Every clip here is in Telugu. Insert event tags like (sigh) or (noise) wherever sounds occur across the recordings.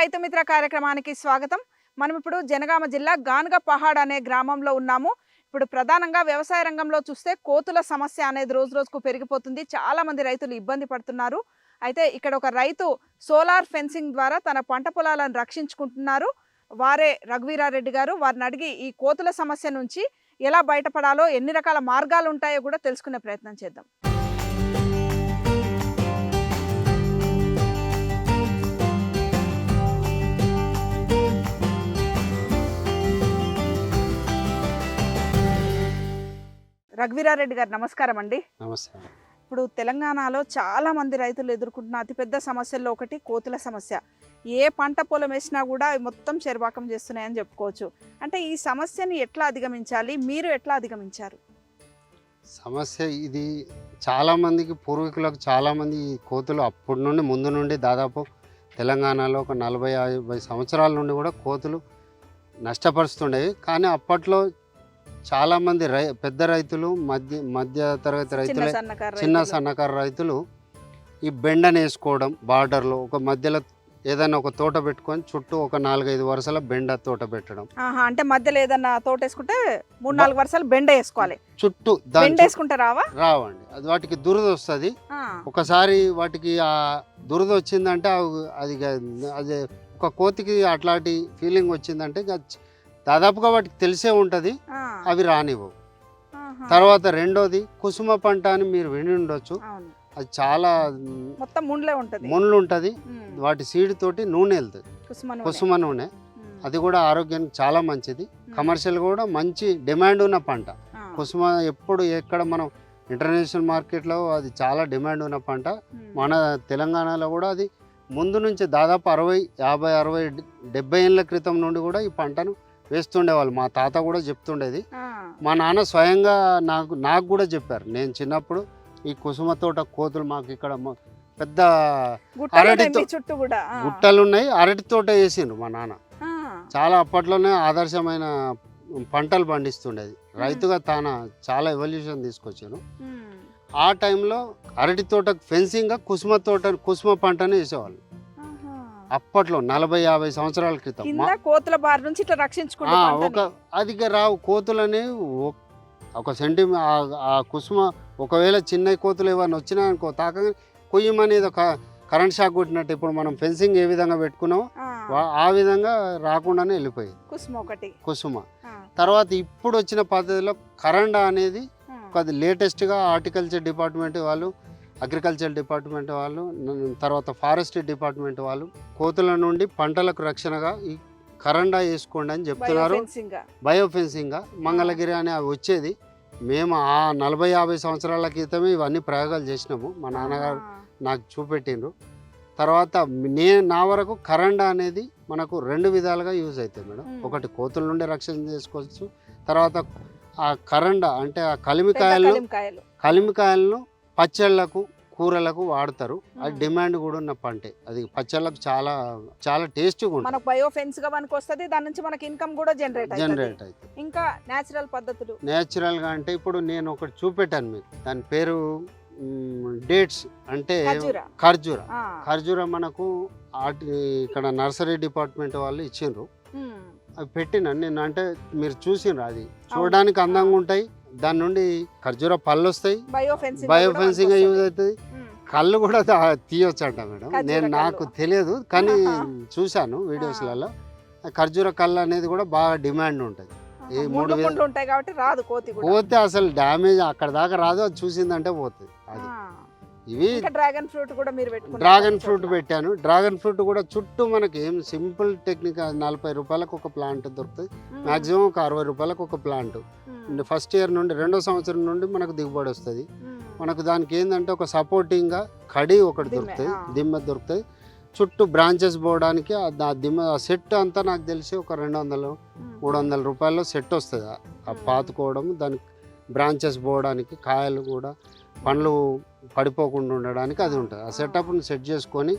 రైతు మిత్ర కార్యక్రమానికి స్వాగతం. మనం ఇప్పుడు జనగామ జిల్లా గానుగ పహాడ్ అనే గ్రామంలో ఉన్నాము. ఇప్పుడు ప్రధానంగా వ్యవసాయ రంగంలో చూస్తే కోతుల సమస్య అనేది రోజు రోజుకు పెరిగిపోతుంది. చాలా మంది రైతులు ఇబ్బంది పడుతున్నారు. అయితే ఇక్కడ ఒక రైతు సోలార్ ఫెన్సింగ్ ద్వారా తన పంట పొలాలను రక్షించుకుంటున్నారు. వారే రఘువీరారెడ్డి గారు వారిని అడిగి ఈ కోతుల సమస్య నుంచి ఎలా బయటపడాలో ఎన్ని రకాల మార్గాలు ఉంటాయో కూడా తెలుసుకునే ప్రయత్నం చేద్దాం. రఘువీరారెడ్డి గారు నమస్కారం అండి. నమస్తే ఇప్పుడు తెలంగాణలో చాలా మంది రైతులు ఎదుర్కొంటున్న అతిపెద్ద సమస్యల్లో ఒకటి కోతుల సమస్య. ఏ పంట పొలం వేసినా కూడా అవి మొత్తం చెరువాకం చేస్తున్నాయని చెప్పుకోవచ్చు. అంటే ఈ సమస్యని ఎట్లా అధిగమించాలి? మీరు ఎట్లా అధిగమించారు? సమస్య ఇది చాలా మందికి పూర్వీకులకు చాలా మంది ఈ కోతులు అప్పటి నుండి ముందు నుండి దాదాపు తెలంగాణలో ఒక నలభై యాభై సంవత్సరాల నుండి కూడా కోతులు నష్టపరుస్తుండేవి. కానీ అప్పట్లో చాలా మంది రై పెద్ద రైతులు మధ్య మధ్య తరగతి రైతులే చిన్న. సన్నకారు రైతులు ఈ బెండను వేసుకోవడం బార్డర్లో ఒక మధ్యలో ఏదైనా ఒక తోట పెట్టుకొని చుట్టూ ఒక నాలుగైదు వరుసల బెండ తోట పెట్టడం. అంటే మధ్యలో ఏదన్నా తోట వేసుకుంటే మూడు నాలుగు వరుసలు బెండ వేసుకోవాలి. చుట్టూ బెండ వేసుకుంటే రావా? రావండి. అది వాటికి దురద వస్తుంది. ఒకసారి వాటికి ఆ దురద వచ్చిందంటే అది అది ఒక కోతికి అట్లాంటి ఫీలింగ్ వచ్చిందంటే దాదాపుగా వాటికి తెలిసే ఉంటుంది అవి రానివ్వవు ఆహా. తర్వాత రెండోది కుసుమ పంట అని మీరు విని ఉండొచ్చు. అది చాలా మొత్తం ముండ్లే ఉంటది. ముళ్ళు ఉంటుంది. వాటి సీడ్ తోటి నూనె వెళ్తుంది. కుసుమ నూనె. అది కూడా ఆరోగ్యానికి చాలా మంచిది. కమర్షియల్ కూడా మంచి డిమాండ్ ఉన్న పంట. కుసుమ ఎప్పుడు ఎక్కడ మనం ఇంటర్నేషనల్ మార్కెట్లో అది చాలా డిమాండ్ ఉన్న పంట. మన తెలంగాణలో కూడా అది ముందు నుంచి దాదాపు అరవై యాభై అరవై డెబ్బై ఏళ్ళ క్రితం నుండి కూడా ఈ పంటను వేస్తుండేవాళ్ళు. మా తాత కూడా చెప్తుండేది. మా నాన్న స్వయంగా నాకు నాకు కూడా చెప్పారు. నేను చిన్నప్పుడు ఈ కుసుమ తోట కోతులు మాకు ఇక్కడ పెద్ద చుట్టూ కూడా. ఆ, గుట్టలు ఉన్నాయి అరటి తోట వేసిండ్రు మా నాన్న. చాలా అప్పట్లోనే ఆదర్శమైన పంటలు పండిస్తుండేది. రైతుగా తాన చాలా ఎవల్యూషన్ తీసుకొచ్చాను. ఆ టైంలో అరటి తోటకు ఫెన్సింగ్గా కుసుమ తోట కుసుమ పంటను వేసేవాళ్ళు. అప్పట్లో నలభై యాభై సంవత్సరాల క్రితం కింద కోతుల బారి నుంచి ఇట్లా ఆ, రక్షించుకుంటూ ఒక అదిగా రావు కోతులని ఒ- ఒక సెంటి ఆ కుసుమ ఒకవేళ చిన్న కోతులు ఏమైనా వచ్చినా అనుకో తాకగా కొయ్యమనేది ఒక కరెంట్ షాక్ కొట్టినట్టు ఇప్పుడు మనం ఫెన్సింగ్ ఏ విధంగా పెట్టుకున్నామో వా- ఆ విధంగా రాకుండానే వెళ్ళిపోయేది. కుసుమ ఒకటి. కుసుమ. ఆ, తర్వాత ఇప్పుడు వచ్చిన పద్ధతిలో కరెండా అనేది ఆ, అది లేటెస్ట్గా హార్టికల్చర్ డిపార్ట్మెంట్ వాళ్ళు అగ్రికల్చర్ డిపార్ట్మెంట్ వాళ్ళు తర్వాత ఫారెస్ట్ డిపార్ట్మెంట్ వాళ్ళు కోతుల నుండి పంటలకు రక్షణగా ఈ కరండా వేసుకోండి అని చెప్తున్నారు. బయోఫెన్సింగ్గా. బయో ఫెన్సింగ్గా మంగళగిరి అని అవి వచ్చేది. మేము ఆ నలభై యాభై సంవత్సరాల క్రితమే ఇవన్నీ ప్రయోగాలు చేసినాము. మా నాన్నగారు నాకు చూపెట్టిండ్రు. తర్వాత నే నా వరకు కరండా అనేది మనకు రెండు విధాలుగా యూజ్ అవుతుంది మేడం. ఒకటి కోతుల నుండి రక్షణ చేసుకోవచ్చు. తర్వాత ఆ కరండా అంటే ఆ కలిమికాయలను. కలిమికాయలను పచ్చళ్ళకు కూరలకు వాడతారు. అది. డిమాండ్ కూడా ఉన్న పంటే అది పచ్చళ్ళకు చాలా చాలా ఉంటుంది. మనకు బయోఫెన్స్గా మనకు వస్తది దాని నుంచి మనకి ఇన్కమ్ కూడా జనరేట్ జనరేట్ అవుతుంది. ఇంకా నేచురల్ పద్ధతులు? నేచురల్గా అంటే ఇప్పుడు నేను ఒకటి చూపెట్టాను మీకు. దాని పేరు డేట్స్ అంటే ఖర్జూర. ఖర్జూర. మనకు ఇక్కడ నర్సరీ డిపార్ట్మెంట్ వాళ్ళు ఇచ్చిండ్రు. అవి పెట్టిన నేను అంటే మీరు చూసిండ్రు అది. చూడడానికి అందంగా ఉంటాయి. దాని నుండి ఖర్జూర పళ్ళు వస్తాయి. Biofencing use. అవుతుంది కళ్ళు కూడా తీయొచ్చు అంట మేడం. నేను నాకు. తెలియదు కానీ. చూశాను వీడియోస్లలో. ఖర్జూర కళ్ళు అనేది కూడా బాగా డిమాండ్ ఉంటుంది ఈ మూడు ఉంటాయి కాబట్టి రాదు కోతి అసలు డ్యామేజ్ అక్కడ దాకా రాదు అది చూసిందంటే పోతుంది అది. ఇవి డ్రాగన్ ఫ్రూట్ కూడా మీరు డ్రాగన్ ఫ్రూట్. పెట్టాను. డ్రాగన్ ఫ్రూట్ కూడా చుట్టూ మనకి ఏం సింపుల్ టెక్నిక్ నలభై రూపాయలకు ఒక ప్లాంట్ దొరుకుతుంది. మాక్సిమం ఒక అరవై రూపాయలకు ఒక ప్లాంట్. ఫస్ట్ ఇయర్ నుండి రెండో సంవత్సరం నుండి మనకు దిగుబడి వస్తుంది. మనకు దానికి ఏంటంటే ఒక సపోర్టింగ్గా కడి ఒకటి దొరుకుతుంది. దిమ్మె దొరుకుతుంది. చుట్టూ బ్రాంచెస్ పోవడానికి ఆ దిమ్మె ఆ సెట్ అంతా నాకు తెలిసి ఒక రెండు వందలు మూడు వందల రూపాయల్లో సెట్ వస్తుంది. ఆ-. పాతుకోవడం దానికి బ్రాంచెస్ పోవడానికి కాయలు కూడా పండ్లు పడిపోకుండా ఉండడానికి అది ఉంటుంది. ఆ సెటప్ని సెట్ చేసుకొని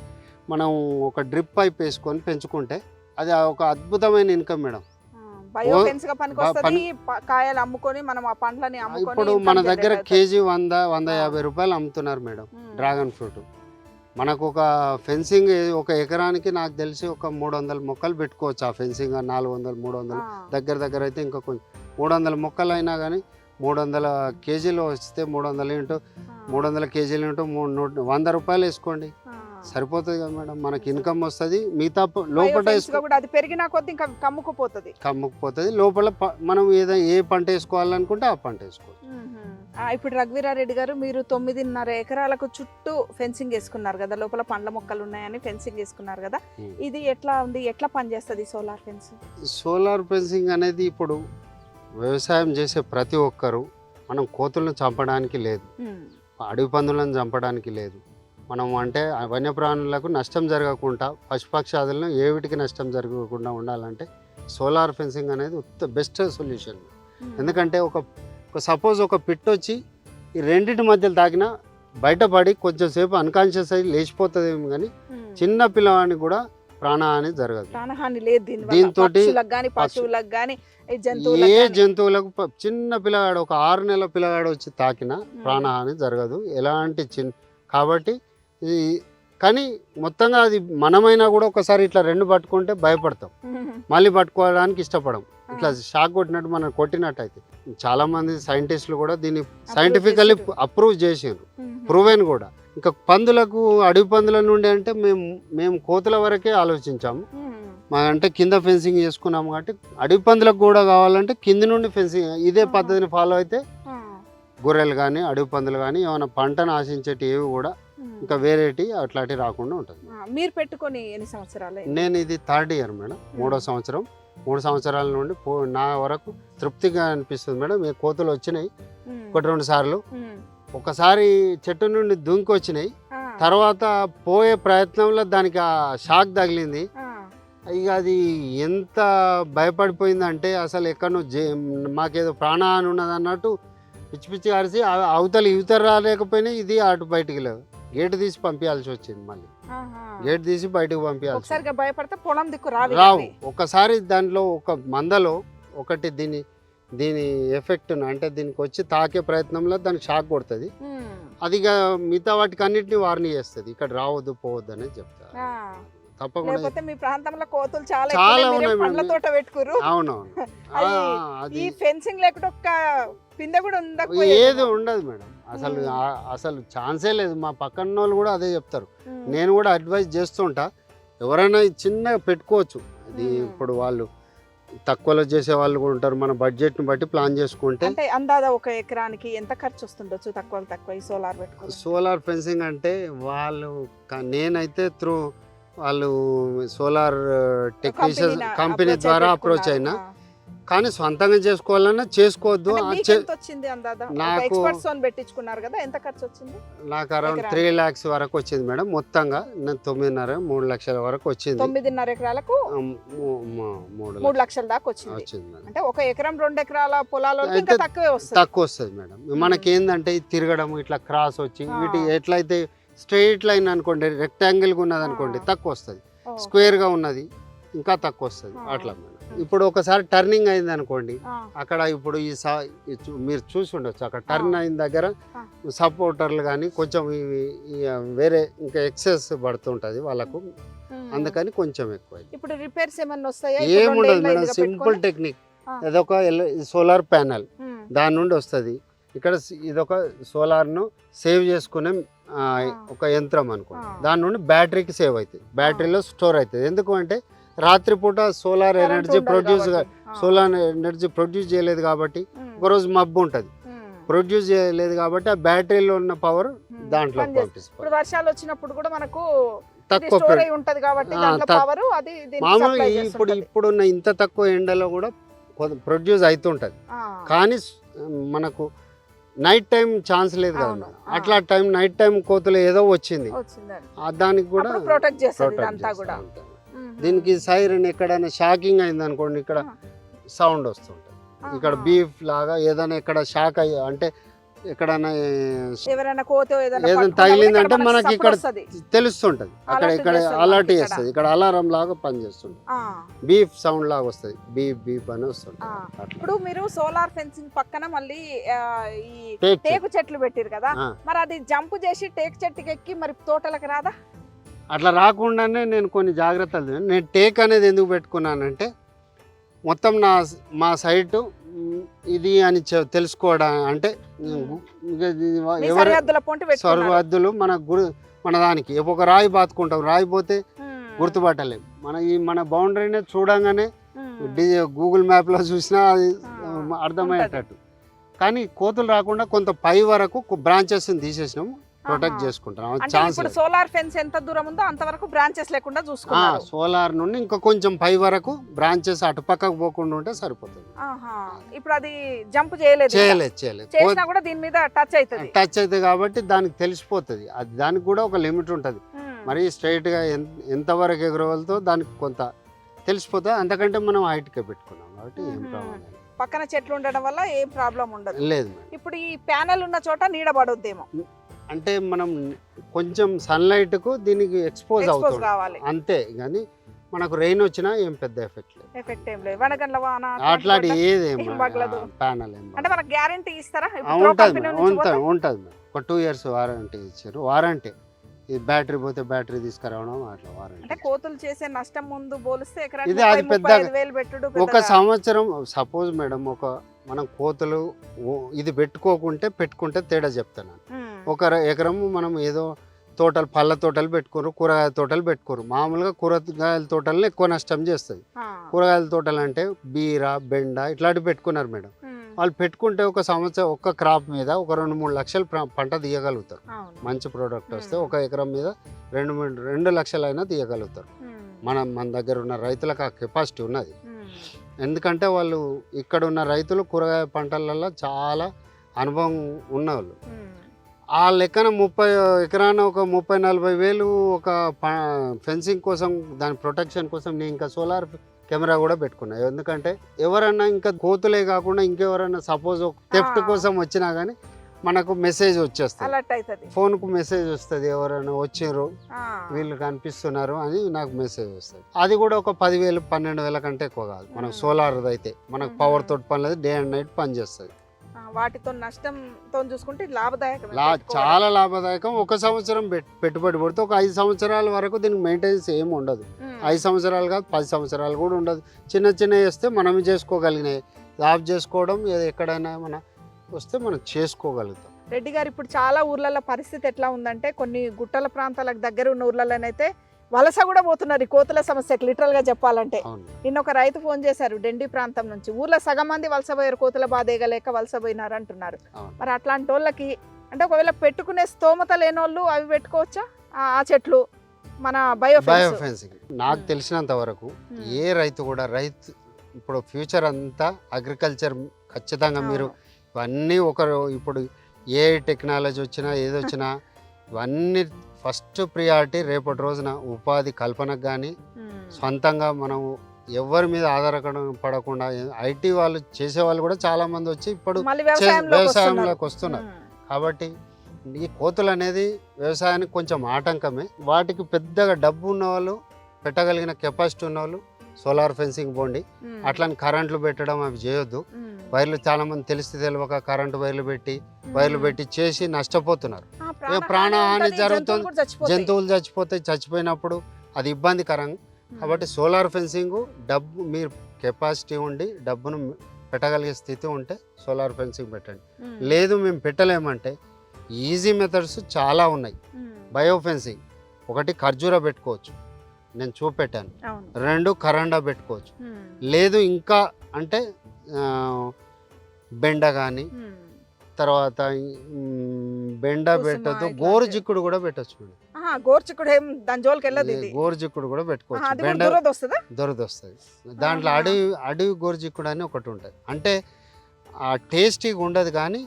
మనం ఒక డ్రిప్ పైప్ వేసుకొని పెంచుకుంటే అది ఒక అద్భుతమైన ఇన్కమ్ మేడం. బయోఫెన్స్గా కాయలు అమ్ముకొని మనం ఆ పండ్లని అమ్ముకొని ఇప్పుడు మన దగ్గర. కేజీ వంద వంద. యాభై రూపాయలు అమ్ముతున్నారు మేడం డ్రాగన్ ఫ్రూట్. మనకు ఒక ఫెన్సింగ్ ఒక ఎకరానికి నాకు తెలిసి ఒక మూడు వందల మొక్కలు పెట్టుకోవచ్చు ఆ ఫెన్సింగ్ నాలుగు వందలు మూడు వందలు. దగ్గర దగ్గర అయితే ఇంకా కొంచెం మూడు వందల మొక్కలు అయినా కానీ మూడు వందల కేజీలు వస్తే మూడు వందలు ఇంటూ మూడు వందల కేజీలు ఇంటూ మూడు నూట వంద రూపాయలు వేసుకోండి. సరిపోతుంది కదా మేడం. మనకి ఇన్కమ్ వస్తుంది. మిగతా లోపల అది పెరిగినా కొద్ది ఇంకా కమ్ముకుపోతుంది. కమ్ముకుపోతుంది. లోపల మనం ఏదో ఏ పంట వేసుకోవాలనుకుంటే ఆ పంట వేసుకోవచ్చు. ఇప్పుడు రఘువీరారెడ్డి గారు మీరు తొమ్మిదిన్నర ఎకరాలకు చుట్టూ ఫెన్సింగ్ వేసుకున్నారు కదా. లోపల పండ్ల మొక్కలు ఉన్నాయని ఫెన్సింగ్ వేసుకున్నారు కదా. ఇది ఎట్లా ఉంది? ఎట్లా పనిచేస్తుంది సోలార్ ఫెన్సింగ్? సోలార్ ఫెన్సింగ్ అనేది ఇప్పుడు వ్యవసాయం చేసే ప్రతి ఒక్కరు మనం కోతులను చంపడానికి లేదు. అడవి పందులను చంపడానికి లేదు. మనం అంటే వన్యప్రాణులకు నష్టం జరగకుండా పశుపక్షాదులను ఏ వీటికి నష్టం జరగకుండా ఉండాలంటే సోలార్ ఫెన్సింగ్ అనేది ఉత్త బెస్ట్ సొల్యూషన్. ఎందుకంటే ఒక సపోజ్ ఒక పిట్ వచ్చి ఈ రెండింటి మధ్యలో తాకినా బయటపడి కొంచెం సేపు అన్కాన్షియస్ అయ్యి లేచిపోతుందేమో కానీ చిన్న పిల్లవాడిని కూడా ప్రాణహాని జరగదు. ప్రాణహాని లేదు పక్షులకు గాని పశు- పశువులకు గాని ఏ జంతువులకు చిన్న పిల్లగాడు ఒక ఆరు నెలల పిల్లగాడు వచ్చి తాకినా ప్రాణహాని జరగదు. ఎలాంటి చిన్న కాబట్టి కానీ మొత్తంగా అది మనమైనా కూడా ఒకసారి ఇట్లా రెండు పట్టుకుంటే భయపడతాం. మళ్ళీ పట్టుకోవడానికి ఇష్టపడం. ఇట్లా షాక్ కొట్టినట్టు మనం కొట్టినట్టు అయితే చాలా మంది సైంటిస్టులు కూడా దీన్ని సైంటిఫికల్లీ. అప్రూవ్ చేసారు. ప్రూవెన్ కూడా. ఇంకా పందులకు అడవి పందుల నుండి అంటే మేము మేము కోతుల వరకే ఆలోచించాము ఉమ్. మా అంటే కింద ఫెన్సింగ్ చేసుకున్నాము కాబట్టి అడవి పందులకు కూడా కావాలంటే కింది నుండి ఫెన్సింగ్ ఇదే. పద్ధతిని ఫాలో అయితే. గొర్రెలు కానీ అడవి పందులు కానీ ఏమైనా పంటను ఆశించేటి ఏవి కూడా. ఇంకా వేరేటి అట్లాంటివి రాకుండా ఉంటుంది. మీరు పెట్టుకొని ఎన్ని సంవత్సరాలు నేను ఇది థర్డ్ ఇయర్ మేడం మూడో సంవత్సరం. మూడు సంవత్సరాల నుండి పో నా వరకు తృప్తిగా అనిపిస్తుంది మేడం కోతులు వచ్చినాయి. ఒకటి రెండు సార్లు. ఒకసారి చెట్టు నుండి దుంకి వచ్చినాయి తర్వాత పోయే ప్రయత్నంలో దానికి ఆ షాక్ తగిలింది. ఇక అది ఎంత భయపడిపోయిందంటే అసలు ఎక్కడో జే మాకేదో ప్రాణహాని ఉన్నది అన్నట్టు పిచ్చి పిచ్చి అరిసి అవతల ఇవతల రాలేకపోయినా ఇది అటు బయటికి లేదు గేట్ తీసి పంపించాల్సి వచ్చింది మళ్ళీ. గేట్ తీసి బయటకు పంపించాల్సి భయపడితే పొలం దిక్కు రావు. ఒక్కసారి దాంట్లో ఒక మందలో ఒకటి దీని దీని ఎఫెక్ట్ అంటే దీనికి వచ్చి తాకే ప్రయత్నంలో దానికి షాక్ కొడుతుంది. అది ఇక మిగతా వాటికి అన్నిటిని వార్ని చేస్తుంది. ఇక్కడ రావద్దు పోవద్దు అనేది చెప్తారు తప్పకుండా మీ ప్రాంతంలో కోతులు చాలా చాలా ఉన్నాయి పండ్ల. తోట పెట్టుకురు అవునవును. (laughs) అది అది ఈ ఫెన్సింగ్ లేకుండా ఒక్క పిందె కూడా ఏది ఉండకపోయేది ఉండదు మేడం. అసలు. ఆ- అసలు ఛాన్సే లేదు. మా పక్కన వాళ్ళు కూడా అదే చెప్తారు. ఉమ్. నేను కూడా అడ్వైస్ చేస్తుంటా. ఎవరైనా చిన్నగా పెట్టుకోవచ్చు. అది. ఇప్పుడు వాళ్ళు తక్కువలో చేసే వాళ్ళు కూడా ఉంటారు. మన బడ్జెట్ని బట్టి ప్లాన్ చేసుకుంటే అంటే అందాదా ఒక ఎకరానికి ఎంత ఖర్చు వస్తుండొచ్చు తక్కువ తక్కువ ఈ సోలార్ పెట్టుకుని సోలార్ ఫెన్సింగ్ అంటే వాళ్ళు నేనైతే త్రూ వాళ్ళు సోలార్ టెక్నీషియన్స్ కంపెనీ ద్వారా అప్రోచ్ అయినా కానీ సొంతంగా చేసుకోవాలన్నా చేసుకోవద్దు. నాకు- పెట్టించుకున్నారు కదా ఎంత ఖర్చు వచ్చింది నాకు అరౌండ్? త్రీ ల్యాక్స్ వరకు వచ్చింది మేడం. మొత్తంగా నేను తొమ్మిదిన్నర మూడు లక్షల వరకు వచ్చింది. తొమ్మిదిన్నర ఎకరాలకు మూడు లక్షలు దాకా వచ్చింది. అంటే ఒక ఎకరం రెండు ఎకరాల అయితే తక్కువే వస్తుంది. తక్కువ వస్తుంది మేడం మనకి ఏంటంటే తిరగడం ఇట్లా క్రాస్ వచ్చి. వీటి ఎట్లయితే స్ట్రైట్ లైన్ అనుకోండి రెక్టాంగిల్గా ఉన్నది అనుకోండి. తక్కువ వస్తుంది. స్క్వేర్గా ఉన్నది ఇంకా తక్కువ వస్తుంది. అట్లా ఇప్పుడు ఒకసారి టర్నింగ్ అయింది అనుకోండి. అక్కడ ఇప్పుడు ఈ మీరు చూసి ఉండొచ్చు అక్కడ టర్న్ అయిన దగ్గర. సపోర్టర్లు కానీ కొంచెం ఇవి వేరే ఇంకా ఎక్సెస్ పడుతుంటుంది వాళ్ళకు. అందుకని కొంచెం ఎక్కువ. ఇప్పుడు రిపేర్స్ ఏమన్నా వస్తాయా ఏముండదు మేడం సింపుల్? టెక్నిక్ ఆ. అదొక సోలార్ ప్యానల్. దాని నుండి వస్తుంది ఇక్కడ ఇదొక సోలార్ను సేవ్ చేసుకునే. ఒక యంత్రం అనుకోండి. దాని నుండి బ్యాటరీకి సేవ్ అవుతుంది బ్యాటరీలో స్టోర్ అవుతుంది ఎందుకు అంటే రాత్రిపూట solar energy produce. Solar energy produce చేయలేదు కాబట్టి. ఒకరోజు మబ్బు ఉంటుంది. ప్రొడ్యూస్ చేయలేదు కాబట్టి ఆ బ్యాటరీలో ఉన్న పవర్. దాంట్లో ఇప్పుడు వర్షాలు వచ్చినప్పుడు కూడా మనకు తక్కువ ఉంటది కాబట్టి పవర్ అది మామూలుగా ఇప్పుడు. ఇప్పుడున్న ఇంత తక్కువ ఎండలో కూడా ప్రొడ్యూస్ అవుతుంటుంది. కానీ మనకు నైట్ టైం ఛాన్స్ లేదు కదా. అట్లా టైం నైట్ టైం కోతులు ఏదో వచ్చింది దానికి కూడా ప్రొటెక్ట్ చేస్తుంది చేస్తూ కూడా. దీనికి సైరన్ ఎక్కడైనా షాకింగ్ అయింది అనుకోండి ఇక్కడ. సౌండ్ వస్తుంటుంది. ఇక్కడ. బీఫ్ లాగా ఏదైనా ఇక్కడ షాక్ అయ్యి అంటే కోతో ఏదైనా తగిలిందంటే మనకు ఇక్కడ. తెలుస్తుంటది. అక్కడ ఇక్కడ అలర్ట్. చేస్తుంది. ఇక్కడ అలారం లాగా పనిచేస్తుంది బీప్ సౌండ్ లాగా వస్తుంది. బీప్ బీప్ అని వస్తుంది ఇప్పుడు మీరు సోలార్ ఫెన్సింగ్ పక్కన మళ్ళీ ఈ టేక్ చెట్లు పెట్టారు కదా. మరి అది జంప్ చేసి టేకు చెట్టుకి ఎక్కి మరి తోటలకు రాదా? అట్లా రాకుండానే నేను కొన్ని జాగ్రత్తలు. నేను టేక్ అనేది ఎందుకు పెట్టుకున్నానంటే మొత్తం నా మా సైటు ఇది అని తెలుసుకోవడం అంటే ఎవరు సరిహద్దుల మన గురి మన దానికి. ఒక రాయి బాతుకుంటాం రాయి పోతే గుర్తుపట్టలేం. మన ఈ మన బౌండరీనే చూడంగానే గూగుల్ మ్యాప్లో చూసినా అది అర్థమయ్యేటట్టు. కానీ కోతులు రాకుండా కొంత పై వరకు బ్రాంచెస్ తీసేసినాము. ప్రొటెక్ట్. చేసుకుంటాం అంటే ఛాన్స్ ఇప్పుడు సోలార్ ఫెన్స్ ఎంత దూరం ఉందో అంతవరకు బ్రాంచెస్ లేకుండా చూసుకున్నారు. సోలార్ నుండి ఇంకా కొంచెం పై వరకు బ్రాంచెస్ అటు పక్కకు పోకుండా ఉంటే సరిపోతుంది. ఆహా. ఇప్పుడు అది జంప్ చేయలేదు ఇంకా. చేయలేదు చేయలేదు. చేసినా కూడా దీని మీద టచ్ అవుతుంది. టచ్ అయితే కాబట్టి దానికి తెలిసిపోతుంది. అది దానికి కూడా ఒక లిమిట్ ఉంటుంది. ఉమ్, మరి స్ట్రైట్గా ఎంతవరకు ఎగరవలతో దానికి కొంత తెలిసిపోతుంది. అంతకంటే మనం హైట్కే పెట్టుకున్నాం కాబట్టి ఏం మ్మ్. ప్రాబ్లం లేదు. పక్కన చెట్లు ఉండడం వల్ల ఏం ప్రాబ్లం ఉండదు. లేదు మేడం. ఇప్పుడు ఈ ప్యానెల్ ఉన్న చోట నీడ పడొద్దేమో. అంటే మనం కొంచెం సన్లైట్కు దీనికి ఎక్స్పోజ్ అవుతుంది కావాలి. అంతే కానీ మనకు రెయిన్ వచ్చినా ఏం పెద్ద ఎఫెక్ట్ లేదు. ఎఫెక్ట్ ఏం లేదు. వడగండ్ల వాన అట్లాంటి ఏది. ప్యానల్ ఏం అంటే మనకు గ్యారంటీ ఇస్తారా? ఉంటుంది ఉంటుంది? ఉంటుంది ఒక టూ ఇయర్స్ వారంటీ ఇచ్చారు. వారంటీ ఇది బ్యాటరీ పోతే బ్యాటరీ తీసుకురావడం అట్లా అంటే వారంటీ కోతులు చేసే నష్టం ముందు పోలిస్తే ఇది అది పెద్ద- ఒక సంవత్సరం సపోజ్ మేడం ఒక మనం కోతులు ఇది పెట్టుకోకుంటే పెట్టుకుంటే తేడా చెప్తాను. ఒక ర- ఎకరము మనం ఏదో తోటలు పళ్ళ తోటలు పెట్టుకోరు కూరగాయల తోటలు పెట్టుకోరు. మామూలుగా కూరగాయల తోటలను ఎక్కువ నష్టం చేస్తుంది. కూరగాయల తోటలు అంటే బీర బెండ ఇట్లాంటివి పెట్టుకున్నారు మేడం. వాళ్ళు పెట్టుకుంటే ఒక సంవత్సరం ఒక్క క్రాప్ మీద ఒక రెండు మూడు లక్షలు పంట తీయగలుగుతారు. మంచి ప్రోడక్ట్ వస్తే. ఒక ఎకరం మీద రెండు మూడు రెండు లక్షలైనా తీయగలుగుతారు. మన మన దగ్గర ఉన్న రైతులకు ఆ కెపాసిటీ ఉన్నది. ఎందుకంటే వాళ్ళు ఇక్కడ ఉన్న రైతులు కూరగాయ పంటలలో చాలా అనుభవం ఉన్నవాళ్ళు. ఆ లెక్కన ముప్పై ఎకరాన ఒక ముప్పై నలభై వేలు ఒక ఫెన్సింగ్ కోసం దాని ప్రొటెక్షన్ కోసం నేను ఇంకా సోలార్ కెమెరా కూడా పెట్టుకున్నా. ఎందుకంటే ఎవరన్నా ఇంకా కోతులే కాకుండా ఇంకెవరన్నా సపోజ్ ఒక థెఫ్ట్ ఆ. కోసం వచ్చినా కానీ మనకు మెసేజ్ వచ్చేస్తుంది. అవుతుంది ఫోన్కు మెసేజ్ వస్తుంది ఎవరైనా వచ్చిర్రు ఆ, వీళ్ళు కనిపిస్తున్నారు అని నాకు మెసేజ్ వస్తుంది. అది కూడా ఒక పదివేలు పన్నెండు వేల కంటే ఎక్కువ కాదు. మనకు. సోలార్ అయితే మనకు. పవర్ తోటి పని లేదు డే అండ్ నైట్ పని చేస్తుంది. వాటితో నష్టంతో చూసుకుంటే ఇది లాభదాయకమే. లా పెట్టుకోవడం. చాలా లాభదాయకం. ఒక సంవత్సరం పెట్- పెట్టుబడి పడితే ఒక ఐదు సంవత్సరాల వరకు దీనికి మెయింటెనెన్స్ ఏమి ఉండదు. ఐదు సంవత్సరాలు కాదు పది సంవత్సరాలు కూడా ఉండదు. చిన్న చిన్న వేస్తే మనం చేసుకోగలిగినాయి ఆఫ్ చేసుకోవడం ఏదో ఎక్కడైనా మన వస్తే మనం చేసుకోగలుగుతాం. రెడ్డి గారు ఇప్పుడు చాలా ఊర్లలో పరిస్థితి ఎట్లా ఉందంటే కొన్ని గుట్టల ప్రాంతాలకు దగ్గర ఉన్న ఊర్లలోనైతే వలస కూడా పోతున్నారు ఈ కోతుల సమస్యకు లిటరల్గా చెప్పాలంటే. నిన్న ఒక రైతు ఫోన్ చేశారు డెండి ప్రాంతం నుంచి. ఊర్లో సగం మంది వలస పోయారు కోతుల బాధేయగలేక వలస పోయినారు అంటున్నారు. మరి అట్లాంటి వాళ్ళకి అంటే ఒకవేళ పెట్టుకునే స్తోమత లేని వాళ్ళు అవి పెట్టుకోవచ్చా? ఆ చెట్లు మన బయోఫెన్స్ బయోఫెన్సింగ్ నాకు. తెలిసినంత వరకు. ఏ రైతు కూడా రైతు ఇప్పుడు ఫ్యూచర్ అంతా అగ్రికల్చర్ ఖచ్చితంగా మీరు ఇవన్నీ ఒకరు ఇప్పుడు ఏ టెక్నాలజీ వచ్చినా ఏది వచ్చినా (laughs) ఇవన్నీ ఫస్ట్ ప్రియారిటీ రేపటి రోజున ఉపాధి కల్పనకు కానీ సొంతంగా మనం ఎవరి మీద ఆధారపడ పడకుండా ఐటీ వాళ్ళు చేసే వాళ్ళు కూడా చాలా మంది వచ్చి ఇప్పుడు వ్యవసాయంలోకి వస్తున్నారు. కాబట్టి ఈ కోతులు అనేది వ్యవసాయానికి కొంచెం ఆటంకమే. వాటికి పెద్దగా డబ్బు ఉన్న వాళ్ళు పెట్టగలిగిన కెపాసిటీ ఉన్న వాళ్ళు సోలార్ ఫెన్సింగ్ ఉమ్, అట్లని కరెంట్లు పెట్టడం అవి చేయొద్దు. వైర్లు చాలా మంది తెలిసి తెలియక కరెంటు వైర్లు పెట్టి వైర్లు. పెట్టి చేసి నష్టపోతున్నారు. ప్రాణహాని జరుగుతుంది. జంతువులు చచ్చిపోతాయి. చచ్చిపోయినప్పుడు అది ఇబ్బందికరం కాబట్టి సోలార్ ఫెన్సింగ్ డబ్బు మీరు కెపాసిటీ ఉండి డబ్బును పెట్టగలిగే స్థితి ఉంటే సోలార్ ఫెన్సింగ్ పెట్టండి. లేదు మేము పెట్టలేమంటే ఈజీ మెథడ్స్ చాలా ఉన్నాయి. బయో ఫెన్సింగ్ ఒకటి ఖర్జూర పెట్టుకోవచ్చు. నేను చూపెట్టాను. రెండు కరండా పెట్టుకోవచ్చు. లేదు ఇంకా అంటే బెండ కానీ. తర్వాత బెండ పెట్టద్దు. ఇట్లాంటివి. గోరు చిక్కుడు కూడా పెట్టచ్చు మేడం. గోర్చిక్కుడు ఏం దాని జోలికి వెళ్ళదు ఇది? కూడా పెట్టుకోవచ్చు. బెండ దురద వస్తుందా దాంట్లో. అడవి అడవి గోరు చిక్కుడు అని ఒకటి ఉంటుంది. అంటే ఆ టేస్టీగా ఉండదు కానీ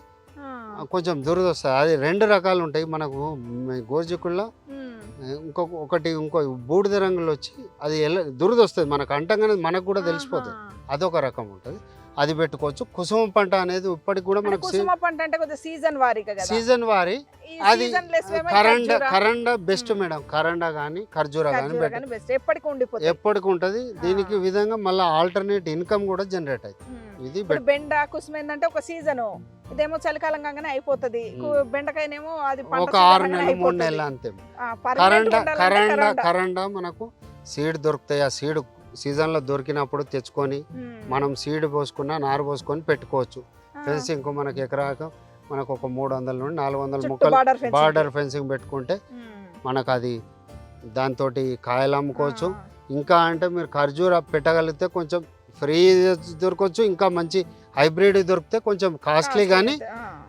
కొంచెం దురద వస్తుంది అది రెండు రకాలు ఉంటాయి మనకు గోరు చిక్కుడులో ఉమ్, ఇంకొక ఒకటి ఇంకో బూడిద రంగులో వచ్చి అది ఎలా దురద వస్తుంది మనకు అంటంగానే మనకు కూడా తెలిసిపోతుంది. అదొక రకం ఉంటుంది. అది పెట్టుకోవచ్చు. కుసుమ పంట అనేది ఇప్పటికి కూడా మనకు కుసుమ పంట అంటే కొద్దిగా సీజన్ వారీగా కదా? సీజన్ వారి. అది కరండ కరండ బెస్ట్. మేడం. కరండ కానీ ఖర్జూర కానీ ఎప్పటికి ఉండిపోతుంది ఎప్పటికి ఉంటుంది. దీనికి విధంగా మళ్ళీ ఆల్టర్నేట్ ఇన్కమ్ కూడా జనరేట్ అవుతుంది. ఇది బెండ కుసుమ ఏంటంటే ఒక సీజన్. ఇదేమో చలికాలం కాగానే అయిపోతుంది. బెండకాయనేమో అది ఒక ఆరు నెలలు మూడు. నెలలు అంతే. కరండ కరండ. కరండ. మనకు సీడ్ దొరుకుతాయి. ఆ సీడ్ సీజన్లో దొరికినప్పుడు తెచ్చుకొని మ్మ్. మనం సీడ్ పోసుకున్న నారు పోసుకొని పెట్టుకోవచ్చు ఫెన్సింగ్ మనకి ఎకరాకు మనకు ఒక మూడు వందల నుండి నాలుగు వందల ముక్కలు బార్డర్ ఫెన్సింగ్. పెట్టుకుంటే మ్మ్. మనకు అది దాంతో కాయలు అమ్ముకోవచ్చు ఇంకా అంటే మీరు ఖర్జూర పెట్టగలిగితే కొంచెం ఫ్రీ దొరకవచ్చు ఇంకా మంచి హైబ్రిడ్ దొరికితే కొంచెం కాస్ట్లీ కానీ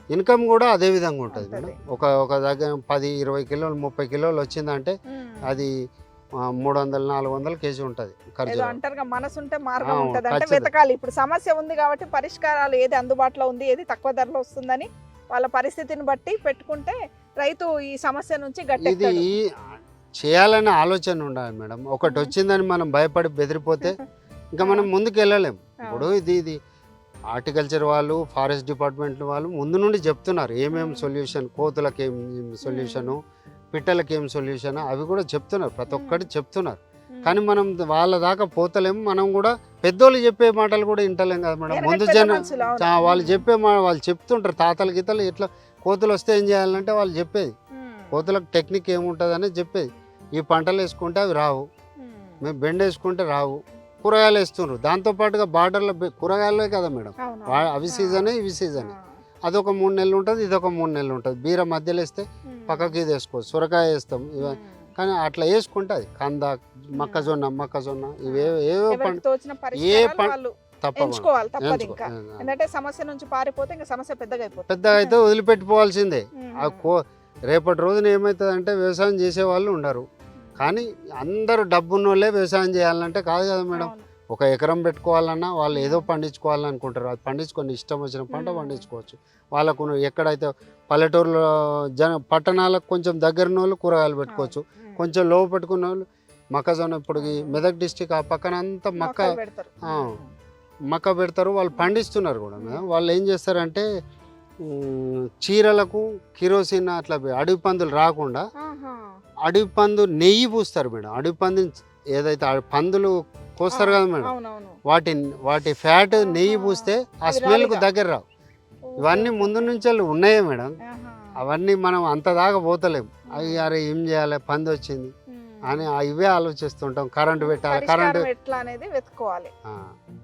ఇన్కమ్ కూడా అదే విధంగా ఉంటుంది. మేడం ఒక ఒక దగ్గర పది ఇరవై కిలోలు ముప్పై కిలోలు వచ్చిందంటే మ్మ్. అది మూడు వందలు నాలుగు వందలు కేజీ ఉంటుంది ఏదో ఖర్జూర అంటారుగా మనసు ఉంటే మార్గం ఉంటది అంటే. వెతకాలి ఇప్పుడు సమస్య ఉంది కాబట్టి పరిష్కారాలు ఏది అందుబాటులో ఉంది ఏది తక్కువ ధరలో వస్తుందని వాళ్ళ పరిస్థితిని బట్టి పెట్టుకుంటే రైతు ఈ సమస్య నుంచి ఇది గట్టెక్తాడు చేయాలనే ఆలోచన ఉండాలి మేడం ఒకటి. వచ్చిందని మనం భయపడి బెదిరిపోతే (laughs) ఇంకా మనం ముందుకు వెళ్ళలేం ఇప్పుడు ఇది ఇది హార్టికల్చర్ వాళ్ళు ఫారెస్ట్ డిపార్ట్మెంట్ వాళ్ళు ముందు నుండి చెప్తున్నారు ఏమేమి మ్మ్. సొల్యూషన్ కోతులకి ఏం సొల్యూషను పిట్టలకి ఏం సొల్యూషన్? అవి కూడా చెప్తున్నారు. ప్రతి ఒక్కటి చెప్తున్నారు. కానీ మనం వాళ్ళ దాకా పోతలేము. మనం కూడా పెద్దోళ్ళు చెప్పే మాటలు కూడా వింటలేం కదా మేడం. ముందు జన వాళ్ళు చెప్పే మా వాళ్ళు చెప్తుంటారు. తాతలు గీతలు ఇట్లా కోతులు వస్తే ఏం చేయాలంటే వాళ్ళు చెప్పేది. కోతులకు టెక్నిక్ ఏముంటుంది అనేది చెప్పేది. ఈ పంటలు వేసుకుంటే అవి రావు. మ్మ్. బెండ వేసుకుంటే రావు. కూరగాయలు వేస్తున్నారు దాంతోపాటుగా బార్డర్లో కూరగాయలే కదా మేడం. అవి సీజనే ఇవి సీజనే. అదొక మూడు నెలలు ఉంటుంది ఇదొక మూడు నెలలు ఉంటుంది. బీర మధ్యలో వేస్తే. పక్కకి ఇది వేసుకోవచ్చు సొరకాయ వేస్తాం. ఇవ. కానీ అట్లా వేసుకుంటే అది కంద మొక్కజొన్న మొక్కజొన్న ఇవే ఏవో పంట ఎంచుకోవాలి తప్పదు ఇంకా. ఆ, ఎందుకంటే సమస్య నుంచి పారిపోతే ఇంకా సమస్య పెద్దగా అయిపోతుంది పెద్దగా అయితే వదిలిపెట్టుకోవాల్సిందే. ఆ కో రేపటి రోజున ఏమవుతుందంటే వ్యవసాయం చేసే వాళ్ళు ఉండరు కానీ అందరూ డబ్బున్న వాళ్ళే వ్యవసాయం చేయాలంటే కాదు కదా మేడం. ఒక ఎకరం పెట్టుకోవాలన్నా వాళ్ళు ఏదో పండించుకోవాలని అనుకుంటారు అది పండించుకొని ఇష్టం వచ్చిన పంట. పండించుకోవచ్చు వాళ్ళకు ఎక్కడైతే పల్లెటూరులో జన పట్టణాలకు కొంచెం దగ్గర వాళ్ళు కూరగాయలు పెట్టుకోవచ్చు. కొంచెం లో పెట్టుకున్న వాళ్ళు మొక్కజొన్న ఇప్పుడు ఈ మెదక్ డిస్టిక్ ఆ పక్కన అంతా మక్క. మక్క పెడతారు వాళ్ళు పండిస్తున్నారు కూడా మేడం. వాళ్ళు ఏం చేస్తారంటే చీరలకు కిరోసిన్ అట్లా అడవి పందులు రాకుండా. అడవి పందు నెయ్యి పూస్తారు మేడం అడవి పందు ఏదైతే పందులు కోస్తారు కదా మేడం. అవునవును. వాటి వాటి ఫ్యాట్ నెయ్యి పూస్తే ఆ స్మెల్కు. దగ్గర రావు. ఇవన్నీ ముందు నుంచి ఉన్నాయే మేడం. ఆహా. అవన్నీ మనం అంత దాకా పోతలేం. అవి అరే ఏం చేయాలి? పంది వచ్చింది. అని ఆ ఇవే ఆలోచిస్తుంటాం. కరెంటు పెట్టాలి కరెంటు పరిష్కారం ఎట్లా అనేది వెతుక్కోవాలి. ఆ,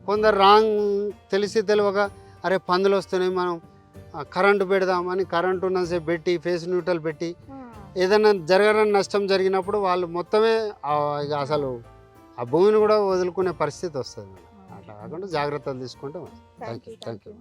కొందరు రాంగ్ తెలిసి తెలియక అరే పందులు వస్తున్నాయి మనం ఆ, కరెంటు పెడదామని కరెంటు ఉన్నసేపు పెట్టి ఫేస్ న్యూట్రల్ పెట్టి. ఏదైనా జరగని నష్టం జరిగినప్పుడు వాళ్ళు మొత్తమే ఆ, ఇక అసలు ఆ భూమిని కూడా వదులుకునే పరిస్థితి వస్తుంది అట్లా కాకుండా జాగ్రత్తలు తీసుకుంటే మంచిది. Thank Thank you,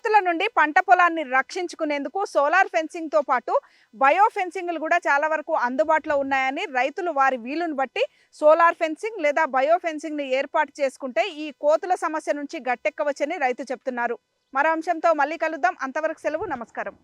కోతుల నుండి పంట పొలాన్ని రక్షించుకునేందుకు సోలార్ ఫెన్సింగ్తో పాటు బయో ఫెన్సింగ్లు కూడా చాలా వరకు అందుబాటులో ఉన్నాయని రైతులు వారి వీలును బట్టి సోలార్ ఫెన్సింగ్ లేదా బయో ఫెన్సింగ్ని ఏర్పాటు చేసుకుంటే ఈ కోతుల సమస్య నుంచి గట్టెక్కవచ్చని రైతు చెప్తున్నారు. మరో అంశంతో మళ్ళీ కలుద్దాం. అంతవరకు సెలవు. నమస్కారం.